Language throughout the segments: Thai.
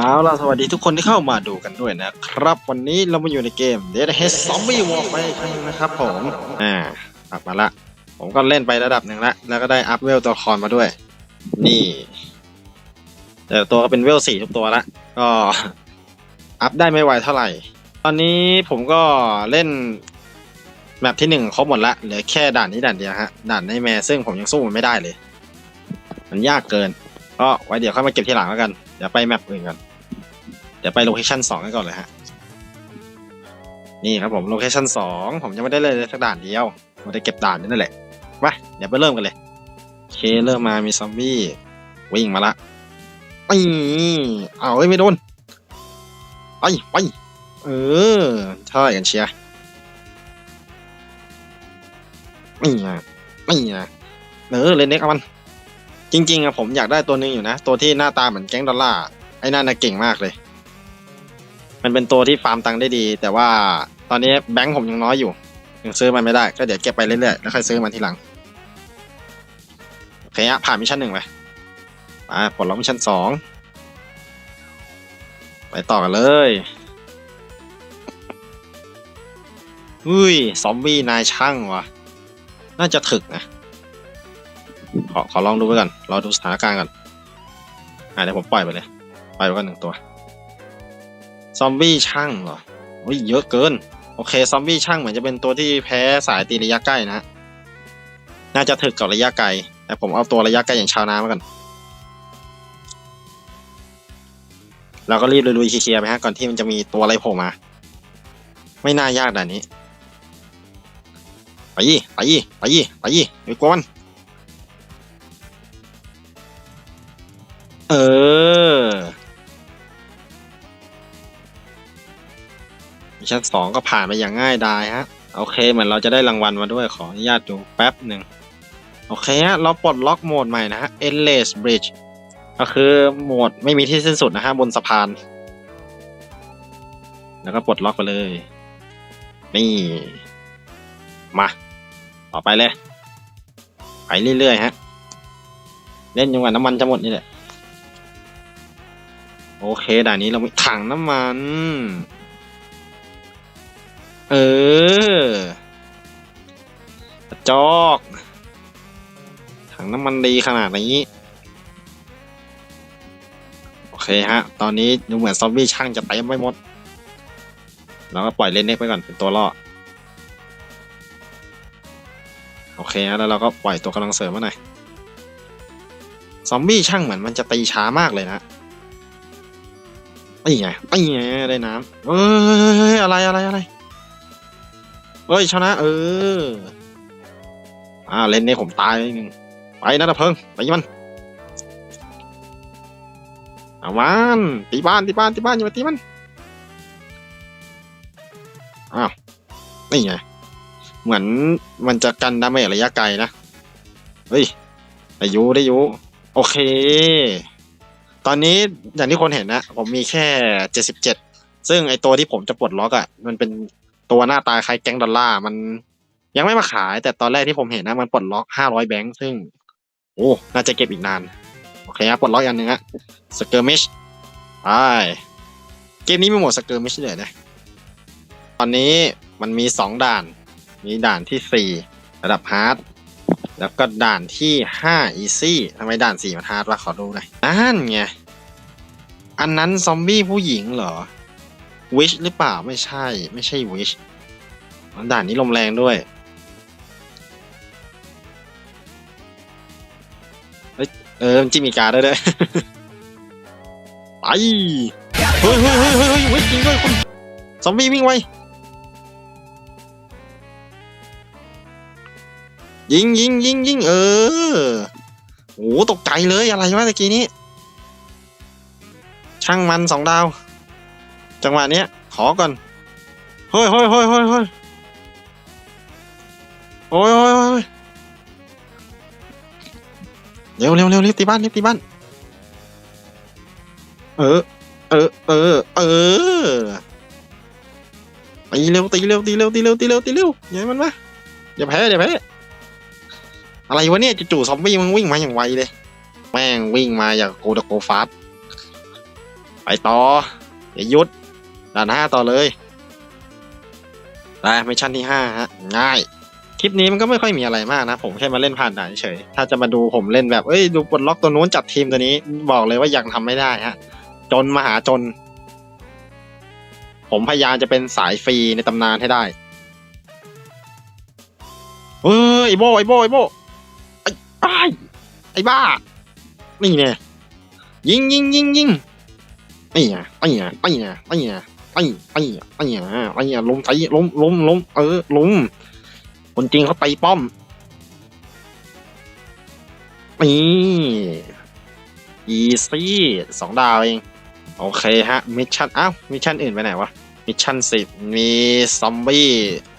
เอาล่ะสวัสดีทุกคนที่เข้ามาดูกันด้วยนะครับ วันนี้เรามาอยู่ในเกม Dead Head Zombie War ไปครั้งนะครับผมอ่ากลับมาละ ผมก็เล่นไประดับหนึ่งละ แล้วก็ได้อัพเวลตัวละครมาด้วย นี่แต่ตัวก็เป็นเวลสี่ทุกตัวละ ก็ อัพได้ไม่ไวเท่าไหร่ ตอนนี้ผมก็เล่นแมปที่หนึ่งครบหมดละเหลือแค่ด่านนี้ด่านเดียวฮะด่านในแม่ซึ่งผมยังสู้มันไม่ได้เลย มันยากเกินก็ไว้เดี๋ยวค่อยมาเก็บทีหลังแล้วกันเดี๋ยวไปแมปอื่นกัน เดี๋ยวไปโลเคชั่นสองกันก่อนเลยฮะ นี่ครับผมโลเคชั่นสองผมยังไม่ได้เลยสักด่านเดียวผมได้เก็บด่านนี่นั่นแหละมาเดี๋ยวไปเริ่มกันเลยโอเคเริ่มมามีซอมบี้วิ่งมาละไปเอาเอ้ไม่โดนไปไปเออท่ากันเชียร์ไม่ไงไม่ไงเออเลนเน็กเอามันจริงๆอะผมอยากได้ตัวนึงอยู่นะ ตัวที่หน้าตาเหมือนแก๊งดอลล่าไอ้นั่นน่ะเก่งมากเลย มันเป็นตัวที่ฟาร์มตังค์ได้ดี แต่ว่าตอนนี้แบงค์ผมยังน้อยอยู่ยังซื้อมันไม่ได้ก็เดี๋ยวเก็บไปเรื่อยๆแล้วค่อยซื้อมันทีหลังโอเคฮะผ่านมิชชั่นหนึ่งไปไปปลดล็อกมิชชั่นสองไปต่อกันเลยอุ้ยซอมบี้นายช่างวะน่าจะถึกนะขอขอลองดูไปก่อนรอดูสถานการณ์ก่อนอ่าเดี๋ยวผมปล่อยไปเลยปล่อยไปก่อนหนึ่งตัว ซอมบี้ช่างเหรอโอ้ยเยอะเกิน โอเค ซอมบี้ช่างเหมือนจะเป็นตัวที่แพ้สายตีระยะใกล้นะ น่าจะถึกกับระยะไกล แต่ผมเอาตัวระยะไกลอย่างชาวนามาก่อนเราก็รีบลุยๆเคลียร์ไปฮะก่อนที่มันจะมีตัวอะไรโผล่มา ไม่น่ายากด่านนี้ ไปยี่ไปยี่ไปยี่ไปยี่ไปกวน ชั่นสองก็ผ่านไปอย่างง่ายดายฮะ โอเค เหมือนเราจะได้รางวัลมาด้วยขออนุญาตดูแป๊บหนึ่ง โอเคฮะ เราปลดล็อกโหมดใหม่นะฮะ endless bridge ก็คือโหมดไม่มีที่สิ้นสุดนะฮะบนสะพาน แล้วก็ปลดล็อกไปเลย นี่ มา ต่อไปเลย ไปเรื่อยๆฮะ เล่นจนกว่าน้ำมันจะหมดนี่แหละ โอเคด่านนี้เรามีถังน้ำมัน เออ จอก ถังน้ำมันดีขนาดนี้ โอเคฮะ ตอนนี้ดูเหมือนซอมบี้ช่างจะเต็มไม่หมด เราก็ปล่อยเลนเน็กไปก่อนเป็นตัวล่อ โอเคฮะ แล้วเราก็ปล่อยตัวกำลังเสริมมาหน่อย ซอมบี้ช่างเหมือนมันจะตีช้ามากเลยนะนี่ไงนี่ไงได้น้ำเอ้ยอะไรอะไรอะไร เฮ้ยชนะ เออ อ่า เล่นนี้ผมตายไปนึ่งไปนะตะเพิงไปมันเอามันตีบ้านตีบ้านตีบ้านอย่ามาตีมันอ้าวนี่ไงเหมือนมันจะกันดาเมจระยะไกลนะเฮ้ยได้ยูได้ยูโอเค ตอนนี้อย่างที่คนเห็นนะ ผมมีแค่เจ็ดสิบเจ็ดซึ่งไอตัวที่ผมจะปลดล็อกอะ่ะ มันเป็น ตัวหน้าตาคล้ายแก๊งดอลลาร์มันยังไม่มาขายแต่ตอนแรกที่ผมเห็นนะมันปลดล็อกห้าร้อยแบงค์ซึ่ง โอ้น่าจะเก็บอีกนาน โอเคครับปลดล็อกอันหนึ่งฮะสเกอร์มิชไปเกมนี้มีโหมดสเกอร์มิชเลยนะตอนนี้มันมีสองด่าน มีด่านที่สี่ระดับฮาร์ดแล้วก็ด่านที่ห้าอีซี่ทำไมด่านสี่มันฮาร์ดวะขอดูหน่อยนั่นไงอันนั้นซอมบี้ผู้หญิงเหรอ วิชหรือเปล่าไม่ใช่ ไม่ใช่วิชด่านนี้ลมแรงด้วยเฮ้ยเออมันจิมีการดด้วยด้วยไปเฮ้ยเฮ้ยเฮ้ยเฮ้ยเฮ้ยเฮ้ยจริงด้วยคุณซอมบี้วิ่งไวยิงยิงยิงยิงเออโอ้ตกใจเลยอะไรวะตะกี้นี้ ช่างมันสองดาว จังหวะเนี้ย ขอก่อนเฮ้ยเฮ้ยเฮ้ยเฮ้ยเฮ้ยโอ้ยโอ้ยโอ้ยเร็วเร็วเร็วรีบตีบ้านรีบตีบ้าน เออ เออ เออ เออ ตีเร็วตีเร็วตีเร็วตีเร็วตีเร็วตีเร็วอย่ามันมาอย่าแพ้อย่าแพ้อะไรวะเนี่ยจู่ๆซอมบี้มันวิ่งมาอย่างไวเลย แม่งวิ่งมาอย่างโกดโกฟาสไปต่ออย่าหยุด ด่านห้าต่อเลยไปมิชชั่นที่ห้าฮะง่าย คลิปนี้มันก็ไม่ค่อยมีอะไรมากนะ ผมแค่มาเล่นผ่านด่านเฉย ถ้าจะมาดูผมเล่นแบบเอ้ยดูปลดล็อกตัวนู้นจัดทีมตัวนี้ บอกเลยว่ายังทำไม่ได้ฮะ จนมหาจน ผมพยายามจะเป็นสายฟรีในตำนานให้ได้เฮ้ยไอโบไอโบไอโบไอ้ไอ้ไอ้บ้า นี่เนี่ยยิงยิงยิงยิงไอ้เนี่ยไอ้เนี่ยไอ้เนี่ยไอ้เนี่ย ไอ้ไอ้ไอ้ไอ้ล้มไอ้ล้มล้มล้มเออล้มคนจริงเขาตีป้อมนี่อีซี่สองดาวเอง โอเคฮะ มิชชั่น อ้าว มิชชั่นอื่นไปไหนวะ มิชชั่นสิบมีซอมบี้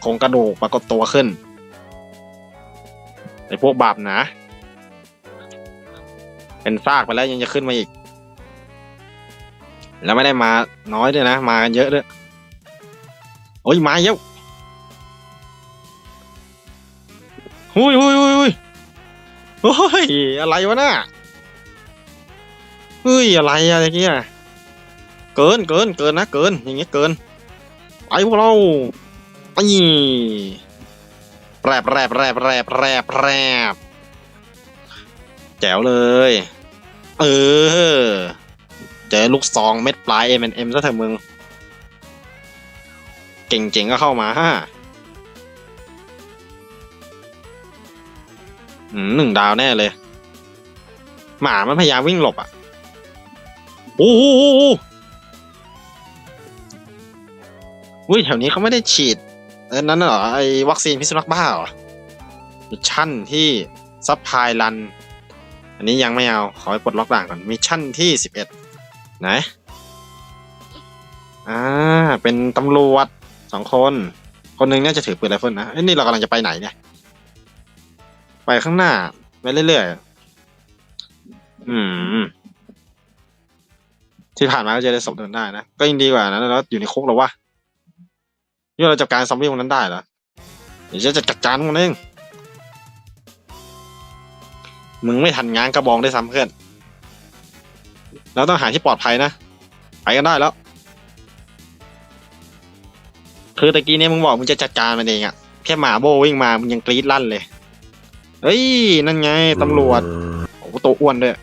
โครงกระดูกปรากฏตัวขึ้นไอพวกบาปนะ เป็นซากไปแล้วยังจะขึ้นมาอีก แล้วไม่ได้มาน้อยด้วยนะ มากันเยอะด้วยโอ้ยมาเยอะหุยหุยหุยหุยโอ้ยอะไรวะน่ะเฮ้ยอะไรอะไรเงี้ยเกินเกินเกินนะเกินอย่างเงี้ยเกินไปพวกเราไปแรบแรบแรบแรบแรบแรบแจ๋วเลย เออ เจอลูกซองเม็ดปลาย M&M ซะเถอะมึง เก่งๆก็เข้ามาฮะอืมหนึ่งดาวแน่เลย หมามันพยายามวิ่งหลบอะโอ้โหอุ้ยแถวนี้เขาไม่ได้ฉีดเออนั้นเหรอไอ้วัคซีนพิษสุนัขบ้าเหรอมิชชั่นที่ซับพลายรัน อันนี้ยังไม่เอา ขอไปปลดล็อกด่านก่อนมิชชั่นที่สิบเอ็ด ไหน อ่า เป็นตำรวจสองคน คนหนึ่งน่าจะถือปืนไรเฟิลนะเอ้ยนี่เรากำลังจะไปไหนเนี่ย ไปข้างหน้า ไปเรื่อยๆ อืม ที่ผ่านมาก็จะได้ศพเดินได้นะ ก็ยังดีกว่านะแล้วอยู่ในคุกแล้วะนี่เราจัดการซอมบี้พวกนั้นได้เหรอเดี๋ยวจะจัดการมันเองมึงไม่ทันงานกระบองได้ซ้ำเพื่อน เราต้องหาที่ปลอดภัยนะ ไปกันได้แล้ว คือตะกี้เนี่ยมึงบอกมึงจะจัดการมันเองอะแค่หมาโบวิ่งมามึงยังกรี๊ดลั่นเลย เฮ้ย นั่นไงตำรวจ โอ้โหตัวอ้วนด้วย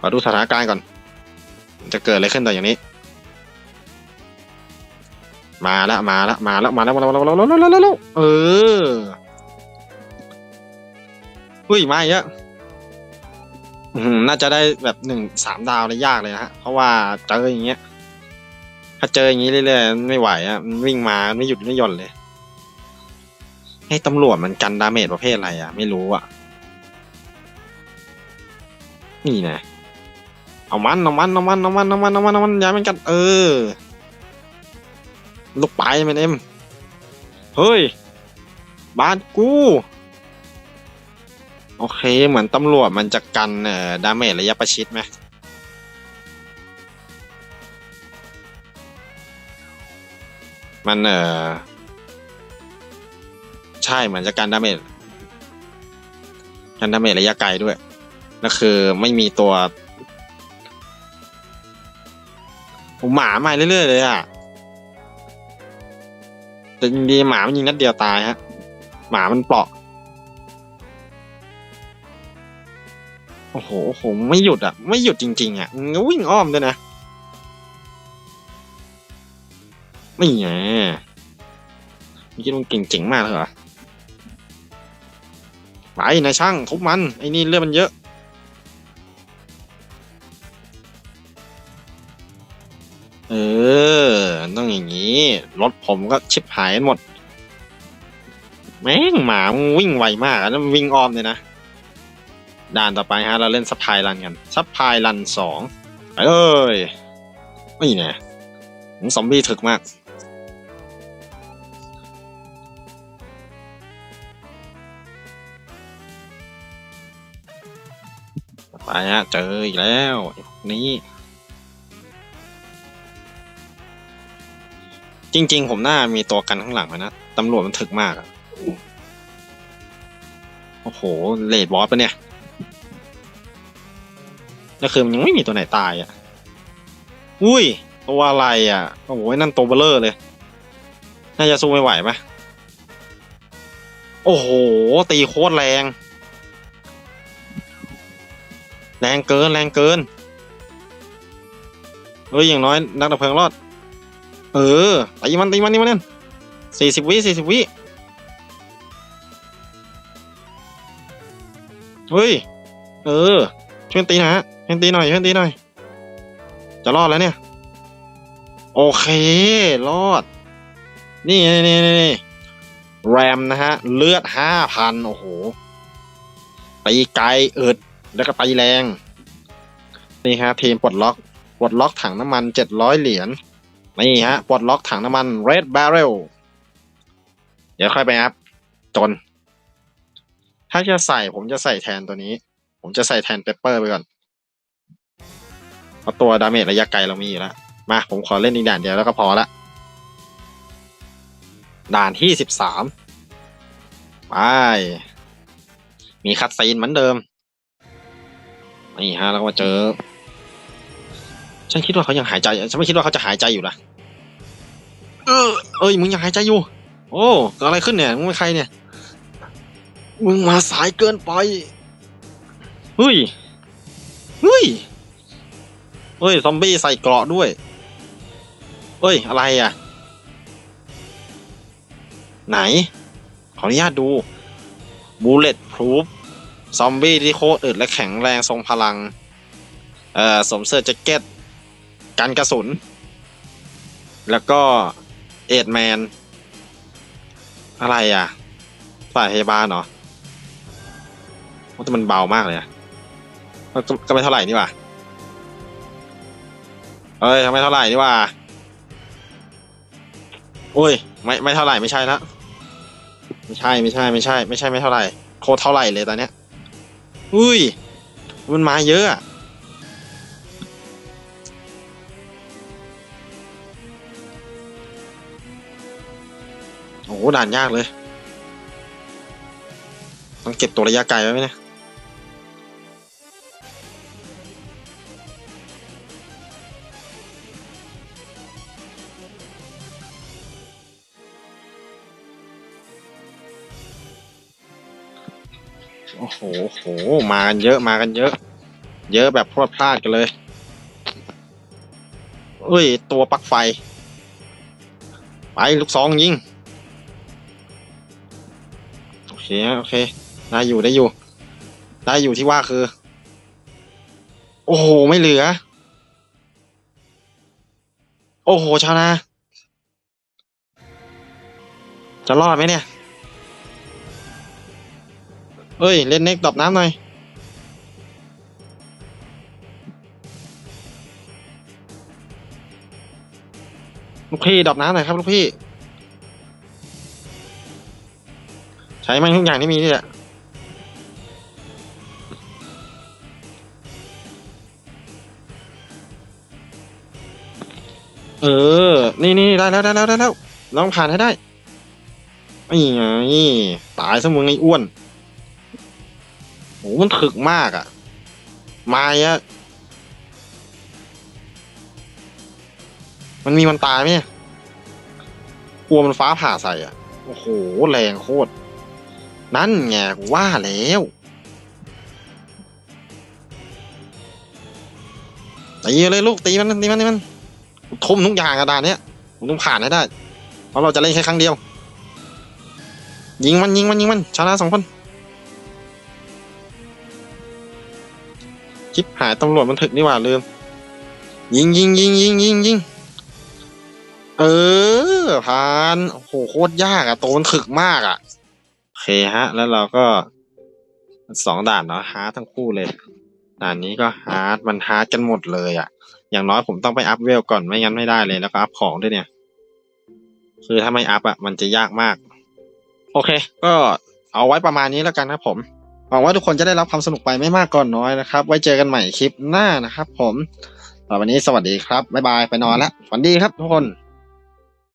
ขอดูสถานการณ์ก่อน จะเกิดอะไรขึ้นต่ออย่างนี้ มาแล้วมาแล้วมาแล้วมาแล้วมาแล้วมาแล้วมาแล้วมาล้วมาแล้วเออเฮ้ยมาอีกแล้วอื้อหือ น่าจะได้แบบหนึ่งสามดาวเลยยากเลยนะฮะ เพราะว่าเจออย่างเงี้ย ถ้าเจออย่างนี้เรื่อยๆไม่ไหวอะวิ่งมาไม่หยุดไม่หย่อนเลยให้ตำรวจมันกันดาเมจประเภทอะไรอะ ไม่รู้อะ นี่นะเอามันเอามันเอามันเอามันเอามันเอามันเอามันย่ามันกัน เออ ลูกไปมันเอ็มเฮ้ย บ้านกู โอเค เหมือนตำรวจมันจะกันเอ่อดาเมจระยะประชิดไหมมันเอ่อใช่เหมือนจะกันดาเมจกันดาเมจระยะไกลด้วยก็คือไม่มีตัวหมามาเรื่อยๆเลยอะแต่จริงๆหมามันยิงนัดเดียวตายฮะ หมามันเปราะ อ้โหโอ้โห ไม่หยุดอะ ไม่หยุดจริง ๆ อะมันวิ่งอ้อมด้วยนะไม่ไงมึงคิดว่ามึงเก่งเจ๋งมากเลยเหรอ ไปนายช่างทุบมัน ไอ้นี่เลือดมันเยอะ เออ ต้องอย่างนี้ รถผมก็ชิบหายหมด แม่งหมาวิ่งไวมากอะแล้ววิ่งอ้อมเลยนะ ด่านต่อไปฮะเราเล่นซับพลายรันกันซับพลายรันสองไปเลยนี่ไงผมซอมบี้ถึกมากไปฮะเจออีกแล้ว นี้จริง ๆ ผมน่ามีตัวกันข้างหลังนะตำรวจมันถึกมากอะโอ้โหเลดบอสปะเนี่ย นั่นคือมันยังไม่มีตัวไหนตายอะ อุ้ย ตัวอะไรอะ โอ้โหนั่นตัวเบลเลอร์เลย น่าจะสู้ไม่ไหวปะโอ้โห ตีโคตรแรง แรงเกิน แรงเกินเฮ้ยอย่างน้อยนักดับเพลิงรอด เออตีมันตีมันตีมันนั่นสี่สิบวิสี่สิบวิเฮ้ย เออ ช่วยตีนะฮะ ช่วยตีหน่อยช่วยตีหน่อย จะรอดแล้วเนี่ย โอเค รอด นี่นี่นี่นี่แรมนะฮะ เลือดห้าพันโอ้โหตีไกลเอิดแล้วก็ตีแรง นี่ฮะ ทีมปลดล็อกปลดล็อกถังน้ำมันเจ็ดร้อยเหรียญนี่ฮะปลดล็อกถังน้ำมัน Red Barrel เดี๋ยวค่อยไปอัพจน ถ้าจะใส่ผมจะใส่แทนตัวนี้ ผมจะใส่แทนเปเปอร์ไปก่อน ราะตัวดาเมจระยะไกลเรามีอยู่แล้ว มาผมขอเล่นอีกด่านเดียวแล้วก็พอละ ด่านที่สิบสามไป มีคัดซีนเหมือนเดิม นี่ฮะแล้วก็มาเจอ ฉันคิดว่าเขายังหายใจ ฉันไม่คิดว่าเขาจะหายใจอยู่นะเออเอ้ยมึงยังหายใจอยู่ โอ้เกิดอะไรขึ้นเนี่ยมึงเป็นใครเนี่ย มึงมาสายเกินไปเฮ้ยเฮ้ย เฮ้ย ซอมบี้ใส่เกราะด้วย เฮ้ย อะไรอะ ไหน ขออนุญาตดู Bullet Proof ซอมบี้ที่โคตรอึดและแข็งแรงทรงพลัง เอ่อสวมเสื้อแจ็คเก็ต กันกระสุน แล้วก็เอ็ดแมน อะไรอะฝ่ายพยาบาลเหรอโอ้แต่มันเบามากเลยอะก็ไม่เท่าไหร่นี่ว่า เอ้ยทำไม่เท่าไหร่นี่ว่าโอ้ย ไม่ไม่เท่าไหร่ไม่ใช่ละไม่ใช่ไม่ใช่ไม่ใช่ ไม่ใช่ไม่เท่าไหร่โคตรเท่าไหร่เลยตอนเนี้ย อุ้ยมันมาเยอะอะโอ้โหด่านยากเลย ต้องเก็บตัวระยะไกลไว้ไหมเนี่ย โอ้โหโห มากันเยอะ มากันเยอะ เยอะแบบพรวดพลาดกันเลยเอ้ย ตัวปลั๊กไฟ ไปลูกซองยิง โอเค โอเค ได้อยู่ ได้อยู่ ได้อยู่ที่ว่าคือ โอ้โห ไม่เหลือ โอ้โห ชาวนา จะรอดไหมเนี่ย เอ้ย เล่นเน็กดรอปน้ำหน่อยลูกพี่ดอปน้ำหน่อยครับลูกพี่ ใช้มันทุกอย่างที่มีนี่แหละเออ นี่นี่ได้แล้วได้แล้วได้แล้วลองผ่านให้ได้นี่ไงตายซะมึงไอ้อ้วน มันถึกมากอะ่ะมาอะมันมีมันตายไหมกลัวมันฟ้าผ่าใส่อะ โอ้โห แรงโคตร นั่นไงว่าแล้วตีเลยลูกตีมันตีมันตีมันทุ่มทุกอย่างกระดานเนี้ยผมต้องผ่านให้ได้ เพราะเราจะเล่นแค่ครั้งเดียว ยิงมันยิงมันยิงมันชนะสองคน ชิปหายตำรวจมันถึกนี่หว่าลืม ยิงยิงยิงยิงยิงยิงเออผ่านโอ้โหโคตรยากอะตัวมันถึกมากอะโอเคฮะ แล้วเราก็สองด่านเนาะฮาร์ดทั้งคู่เลย ด่านนี้ก็ฮาร์ดมันฮาร์ดกันหมดเลยอะอย่างน้อยผมต้องไปอัพเวลก่อนไม่งั้นไม่ได้เลยแล้วก็อัพของด้วยเนี่ย คือถ้าไม่อัพอะมันจะยากมาก โอเค ก็เอาไว้ประมาณนี้แล้วกันนะผม หวังว่าทุกคนจะได้รับความสนุกไปไม่มากก่อนน้อยนะครับ ไว้เจอกันใหม่คลิปหน้านะครับ ผมต่อวันนี้สวัสดีครับบ๊ายบายไปนอนละฝันดีครับทุกคน